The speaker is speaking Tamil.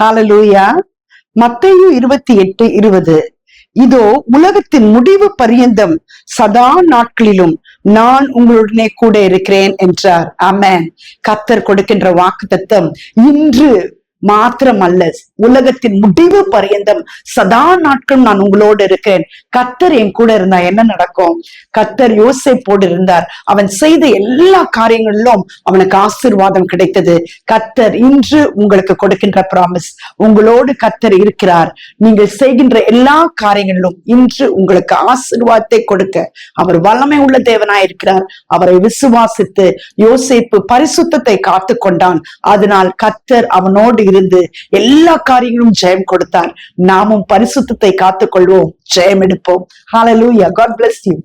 ஹாலலூயா மத்தையும் இருபத்தி எட்டு இருபது. இதோ உலகத்தின் முடிவு பரியந்தம் சதா நாட்களிலும் நான் உங்களுடனே கூட இருக்கிறேன் என்றார். ஆமென். கத்தர் கொடுக்கின்ற வாக்கு இன்று மாத்திரமல்ல உலகத்தின் முடிவு பரியந்தம் சதா நாட்களும் நான் உங்களோடு இருக்கேன். கத்தர் என் கூட இருந்தா என்ன நடக்கும்? கத்தர் யோசை போடு இருந்தார். அவன் செய்த எல்லா காரியங்களிலும் அவனுக்கு ஆசிர்வாதம் கிடைத்தது. கத்தர் இன்று உங்களுக்கு கொடுக்கின்ற ப்ராமிஸ் உங்களோடு கத்தர் இருக்கிறார். நீங்கள் செய்கின்ற எல்லா காரியங்களிலும் இன்று உங்களுக்கு ஆசிர்வாதத்தை கொடுக்க. அவர் வல்லமை உள்ள தேவனாயிருக்கிறார் அவரை விசுவாசித்து யோசிப்பு பரிசுத்தத்தை காத்து கொண்டான் அதனால் கத்தர் அவனோடு இருந்து எல்லா காரியங்களும் ஜெயம் கொடுத்தார். நாமும் பரிசுத்தத்தை காத்துக்கொள்வோம். ஜெயம் எடுப்போம். ஹாலலூயா காட் பிளஸ் யூ